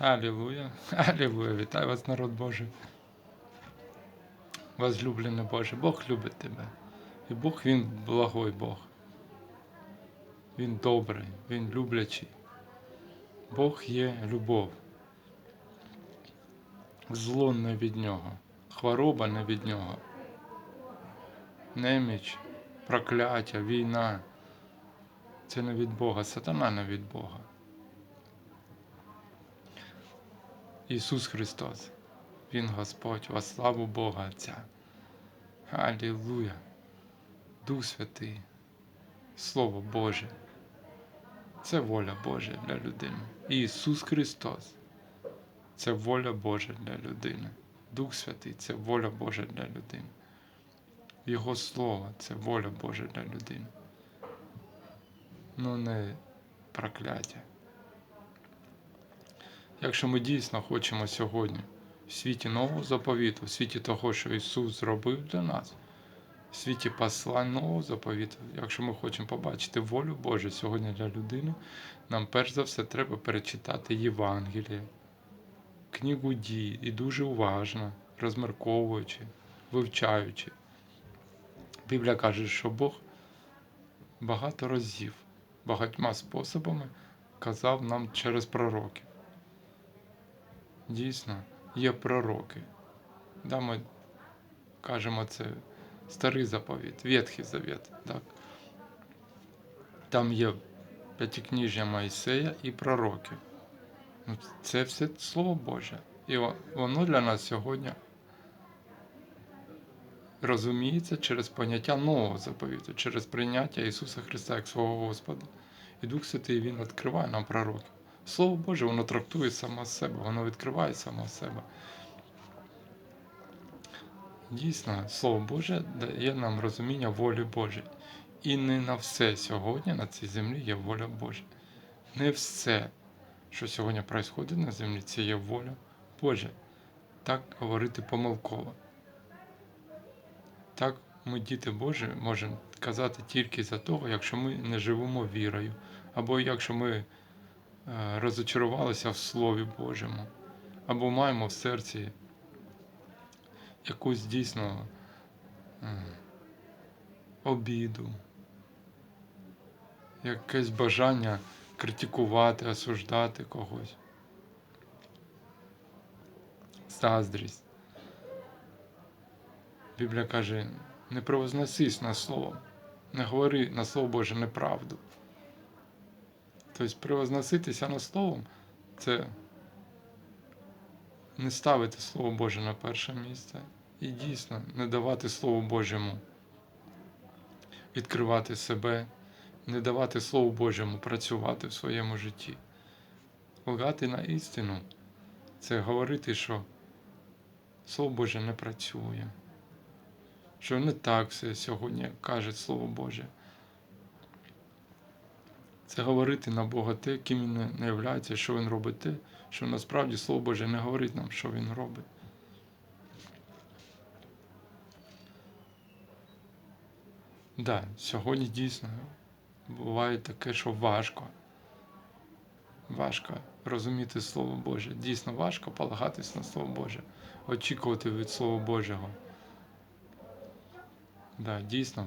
Алілуя, Алілуя, вітаю вас, народ Божий. Возлюблений Боже, Бог любить тебе. І Бог Він благой Бог. Він добрий, Він люблячий. Бог є любов. Зло не від нього, хвороба не від нього. Неміч, прокляття, війна. Це не від Бога, сатана не від Бога. Ісус Христос, Він Господь, во славу Бога Отця. Алілуя! Дух Святий, Слово Боже. Це воля Божа для людини. Ісус Христос це воля Божа для людини. Дух Святий це воля Божа для людини. Його Слово це воля Божа для людини. Ну не прокляття. Якщо ми дійсно хочемо сьогодні в світі нового заповіту, в світі того, що Ісус зробив для нас, в світі послань нового заповіту, якщо ми хочемо побачити волю Божу сьогодні для людини, нам перш за все треба перечитати Євангеліє, книгу дій і дуже уважно, розмірковуючи, вивчаючи. Біблія каже, що Бог багато разів, багатьма способами казав нам через пророків. Дійсно, є пророки. Да, ми кажемо це старий заповіт, Ветхий Завет. Так? Там є п'ятикніжжя Моїсея і пророки. Ну, Це все Слово Боже. І воно для нас сьогодні розуміється через поняття нового заповіту, через прийняття Ісуса Христа як свого Господа. І Дух Святий Він відкриває нам пророків. Слово Боже, воно трактує само себе, воно відкриває само себе. Дійсно, Слово Боже дає нам розуміння волі Божої. І не на все сьогодні на цій землі є воля Божа. Не все, що сьогодні відбувається на землі, це є воля Божа. Так говорити помилково. Так ми, діти Божі, можемо казати тільки за того, якщо ми не живемо вірою, або якщо ми розочарувалися в Слові Божому, або маємо в серці якусь дійсно е, обіду, якесь бажання критикувати, осуждати когось. Заздрість. Біблія каже, не провозносись на слово, не говори на слово Боже неправду. Тобто превозноситися на словом це не ставити Слово Боже на перше місце і дійсно не давати Слову Божому відкривати себе, не давати Слову Божому працювати в своєму житті. Лгати на істину це говорити, що Слово Боже не працює, що не так все сьогодні каже Слово Боже. Це говорити на Бога те, ким він не- являється, що він робить те, що насправді Слово Боже не говорить нам, що він робить. Да, сьогодні дійсно буває таке, що важко. Важко розуміти Слово Боже. Дійсно важко полагатись на Слово Боже, очікувати від Слова Божого. Да, дійсно.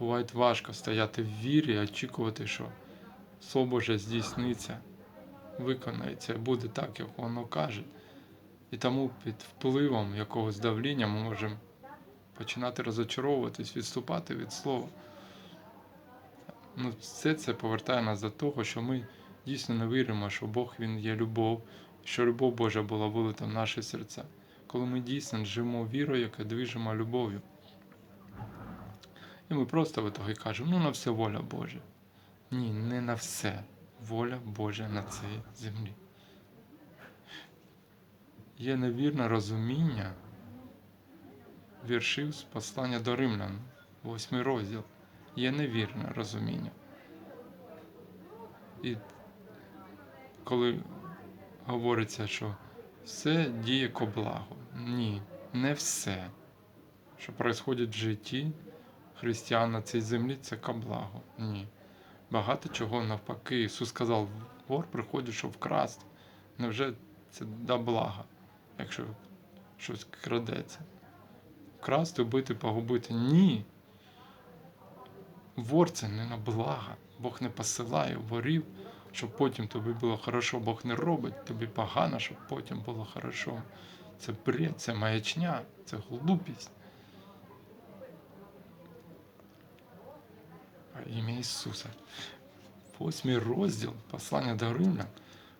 Буває важко стояти в вірі і очікувати, що Слово Боже здійсниться, виконається, буде так, як воно каже. І тому під впливом якогось давління ми можемо починати розочаровуватись, відступати від слова. Ну, все це повертає нас до того, що ми дійсно не віримо, що Бог Він є любов, що любов Божа була вилита в наші серця. Коли ми дійсно живемо вірою, яка движима любов'ю. І ми просто в ітогі кажемо, ну на все воля Божа. Ні, не на все. Воля Божа на цій землі. Є невірне розуміння віршів з послання до римлян, восьмий розділ. Є невірне розуміння. І коли говориться, що все діє ко благу. Ні, не все, що відбувається в житті християн на цій землі, це ко благу. Ні. Багато чого навпаки. Ісус сказав, Вор приходить, щоб вкрасти. Невже це до блага, якщо щось крадеться? Вкрасти, вбити, погубити? Ні. Вор це не на блага. Бог не посилає ворів, щоб потім тобі було хорошо. Бог не робить тобі погано, щоб потім було хорошо. Це бред, це маячня, це глупість. Ім'я Ісуса. Восьмий розділ послання до Римлян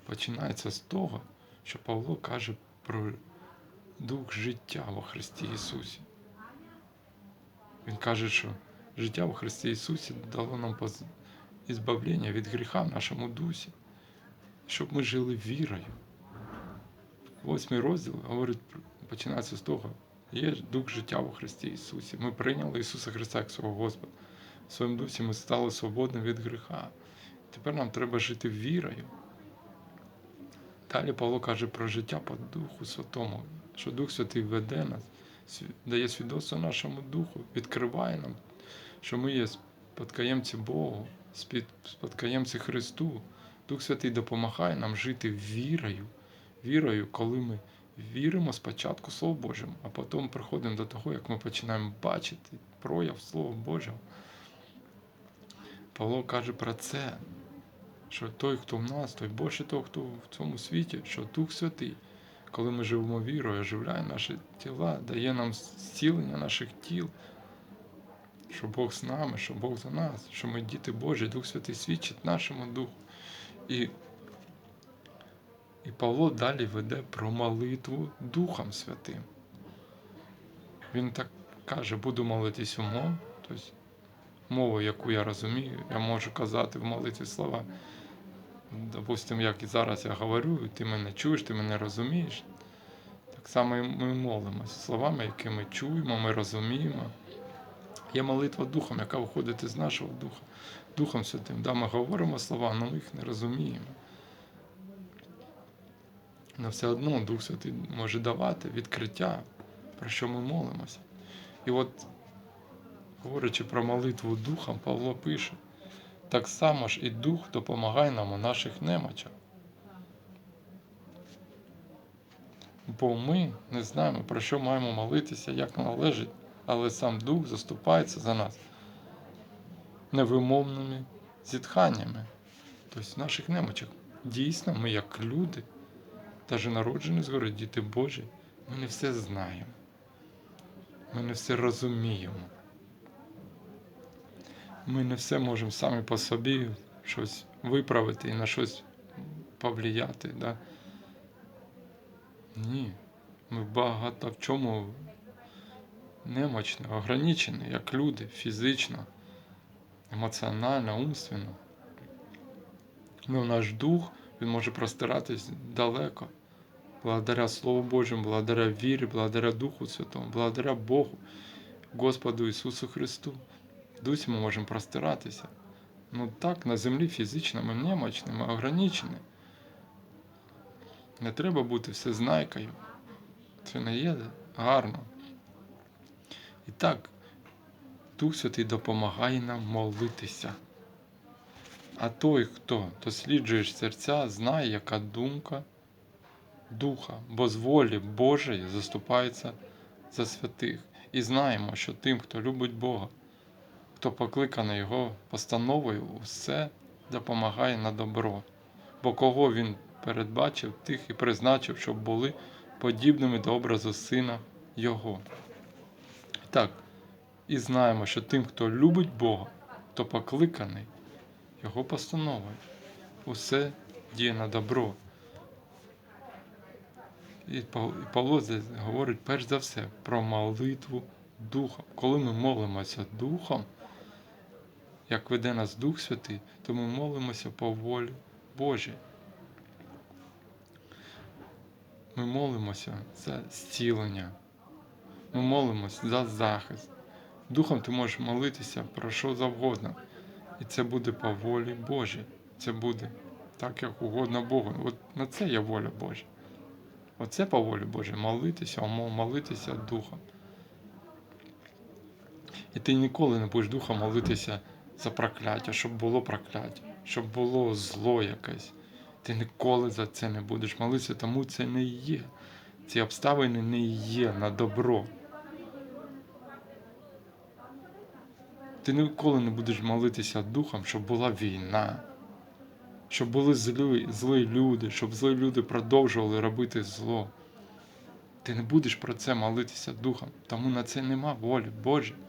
починається з того, що Павло каже про дух життя во Христі Ісусі. Він каже, що життя во Христі Ісусі дало нам ізбавлення від гріха в нашому дусі, щоб ми жили вірою. Восьмий розділ говорить, починається з того, є дух життя во Христі Ісусі. Ми прийняли Ісуса Христа як свого Господа. В своєму дусі ми стали свободними від гріха. Тепер нам треба жити вірою. Далі Павло каже про життя по Духу Святому, що Дух Святий веде нас, дає свідоцтво нашому духу, відкриває нам, що ми є спадкоємці Богу, спадкоємці Христу. Дух Святий допомагає нам жити вірою, вірою, коли ми віримо спочатку Слову Божому, а потім приходимо до того, як ми починаємо бачити прояв Слова Божого. Павло каже про це, що той, хто в нас, той більше того, хто в цьому світі, що Дух Святий, коли ми живемо вірою, оживляє наші тіла, дає нам зцілення наших тіл, що Бог з нами, що Бог за нас, що ми діти Божі, Дух Святий свідчить нашому Духу. І, і Павло далі веде про молитву Духом Святим. Він так каже, буду молитись умом, тобто мову, яку я розумію, я можу казати в молитві слова. Допустим, як і зараз я говорю, ти мене чуєш, ти мене розумієш. Так само і ми молимося словами, які ми чуємо, ми розуміємо. Є молитва Духом, яка виходить із нашого Духа, Духом Святим. Да, ми говоримо слова, але ми їх не розуміємо. Але все одно Дух Святий може давати відкриття, про що ми молимося. І от, говорячи про молитву Духом, Павло пише. Так само ж і Дух допомагає нам у наших немочах. Бо ми не знаємо, про що маємо молитися, як належить, але сам Дух заступається за нас невимовними зітханнями, тобто в наших немочах. Дійсно, ми, як люди, навіть народжені згори, діти Божі, ми не все знаємо, ми не все розуміємо. Ми не все можемо самі по собі щось виправити і на щось повлияти. Да? Ні. Ми багато в чому немочні, ограничені, як люди, фізично, емоціонально, умственно. Ну, наш дух він може простиратись далеко. Благодаря Слову Божому, благодаря вірі, благодаря Духу Святому, благодаря Богу, Господу Ісусу Христу. В дусі ми можемо простиратися. Ну так, на землі фізично ми немочні, ми ограничені. Не треба бути всезнайкою. Це не є гарно. І так, Дух Святий допомагає нам молитися. А той, хто досліджує серця, знає, яка думка Духа, бо з волі Божої заступається за святих. І знаємо, що тим, хто любить Бога, хто покликаний Його постановою, усе допомагає на добро. Бо кого він передбачив, тих і призначив, щоб були подібними до образу Сина Його. Так, і знаємо, що тим, хто любить Бога, хто покликаний Його постановою, усе діє на добро. І Павло говорить перш за все про молитву Духом. Коли ми молимося Духом, як веде нас Дух Святий, то ми молимося по волі Божій. Ми молимося за зцілення. Ми молимося за захист. Духом ти можеш молитися про що завгодно. І це буде по волі Божій. Це буде так, як угодно Богу. От на це є воля Божа. Оце по волі Божій молитися, молитися Духом. І ти ніколи не будеш Духом молитися за прокляття, щоб було прокляття, щоб було зло якесь, Ти ніколи за це не будеш молитися, тому це не є. Ці обставини не є на добро. Ти ніколи не будеш молитися духом, щоб була війна, щоб були злі, злі люди, щоб злі люди продовжували робити зло. Ти не будеш про це молитися духом, тому на це нема волі Божої.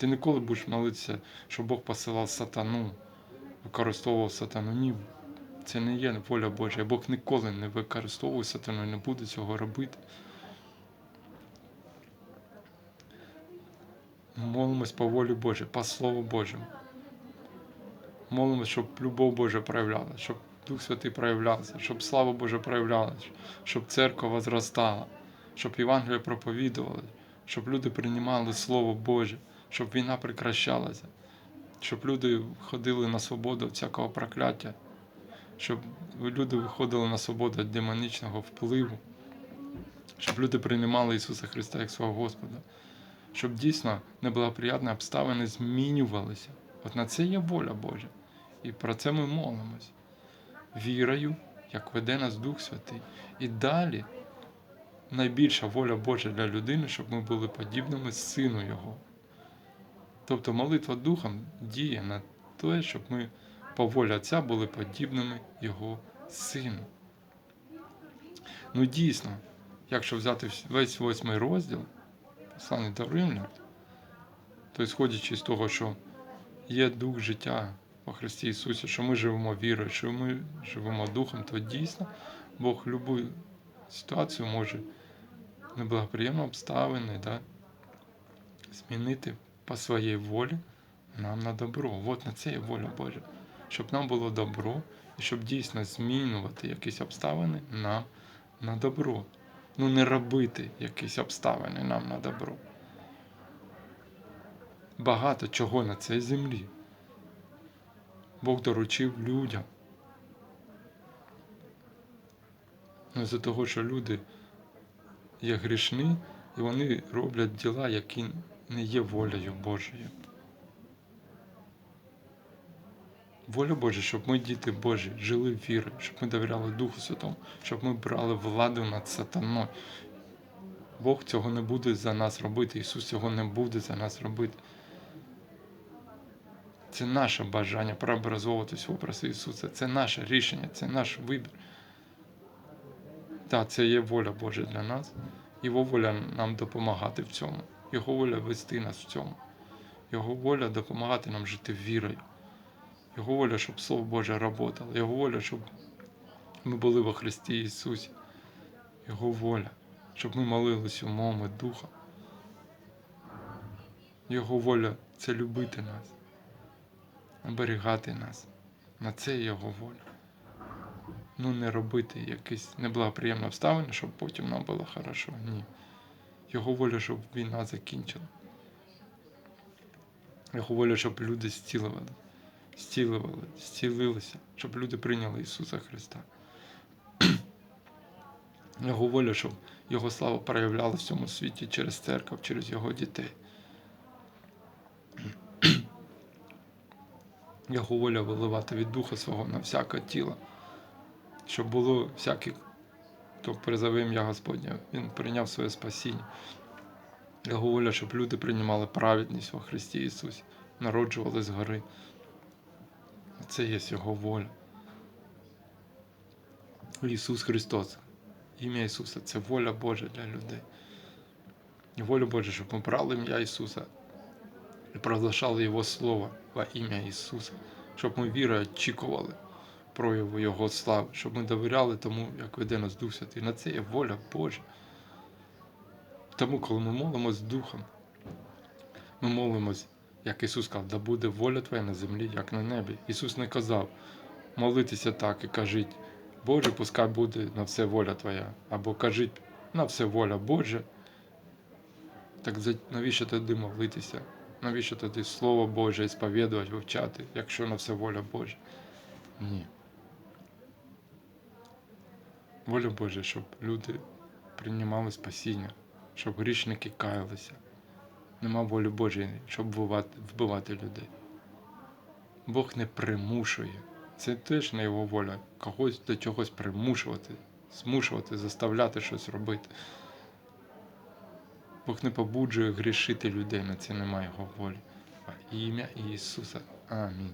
Ти ніколи будеш молитися, щоб Бог посилав сатану, використовував сатану. Ні, це не є воля Божа. Бог ніколи не використовує сатану і не буде цього робити. Молимось по волі Божій, по Слову Божому. Молимось, щоб любов Божа проявлялася, щоб Дух Святий проявлявся, щоб слава Божа проявлялася, щоб церква возростала, щоб Євангелія проповідували, щоб люди приймали Слово Боже, щоб війна прекращалася, щоб люди ходили на свободу всякого прокляття, щоб люди виходили на свободу демонічного впливу, щоб люди приймали Ісуса Христа як свого Господа, щоб дійсно неблагоприятні обставини змінювалися. От на це є воля Божа. І про це ми молимось. Вірою, як веде нас Дух Святий. І далі найбільша воля Божа для людини, щоб ми були подібними Сину Його. Тобто молитва Духом діє на те, щоб ми по волі Отця були подібними Його Сину. Ну дійсно, якщо взяти весь восьмий розділ, послання до Римлян, то сходячи з того, що є дух життя по Христі Ісусі, що ми живемо вірою, що ми живемо духом, то дійсно Бог любу ситуацію може неблагоприємні обставини да, змінити по своїй волі нам на добро. От на це є воля Божа. Щоб нам було добро і щоб дійсно змінювати якісь обставини нам на добро. Ну, не робити якісь обставини нам на добро. Багато чого на цій землі. Бог доручив людям. Ну, за того, що люди є грішні, і вони роблять діла, які не є волею Божою. Воля Божа, щоб ми, діти Божі, жили вірою, щоб ми довіряли Духу Святому, щоб ми брали владу над сатаною. Бог цього не буде за нас робити, Ісус цього не буде за нас робити. Це наше бажання прообразовуватись в образ Ісуса. Це наше рішення, це наш вибір. Так, це є воля Божа для нас. Його воля нам допомагати в цьому. Його воля вести нас в цьому. Його воля допомагати нам жити вірою. Його воля, щоб Слово Боже работало. Його воля, щоб ми були во Христі Ісусі. Його воля, щоб ми молились умом і духом. Його воля це любити нас, оберігати нас. На це Його воля. Ну, не робити якісь неблагоприємні обставини, щоб потім нам було хорошо. Ні. Його воля, щоб війна закінчила. Його воля, щоб люди зцілували, зцілували, зцілилися, щоб люди прийняли Ісуса Христа. Його воля, щоб Його слава проявляла в цьому світі через церкву, через Його дітей. Його воля виливати від Духа свого на всяке тіло, щоб було всяких, хто призове ім'я Господнє, Він прийняв своє спасіння. Його воля, щоб люди приймали праведність во Христі Ісусі, народжували згори. Це є Його воля. Ісус Христос, ім'я Ісуса це воля Божа для людей. Воля Божа, щоб ми брали ім'я Ісуса і проглашали Його Слово во ім'я Ісуса, щоб ми вірою очікували прояву Його слави, щоб ми довіряли тому, як веде нас Дух Святий. На це є воля Божа. Тому, коли ми молимось Духом, ми молимось, як Ісус сказав, да буде воля Твоя на землі, як на небі. Ісус не казав молитися так і кажіть, Боже, пускай буде на все воля Твоя. Або кажіть на все воля Божа. Так навіщо тоді молитися? Навіщо тоді Слово Боже сповідувати, вивчати, якщо на все воля Божа? Ні. Воля Божа, щоб люди приймали спасіння, щоб грішники каялися. Нема волі Божої, щоб вбивати, людей. Бог не примушує Це теж не його воля. Когось до чогось примушувати, змушувати, заставляти щось робити. Бог не побуджує грішити людей, на це немає його волі. В ім'я Ісуса. Амінь.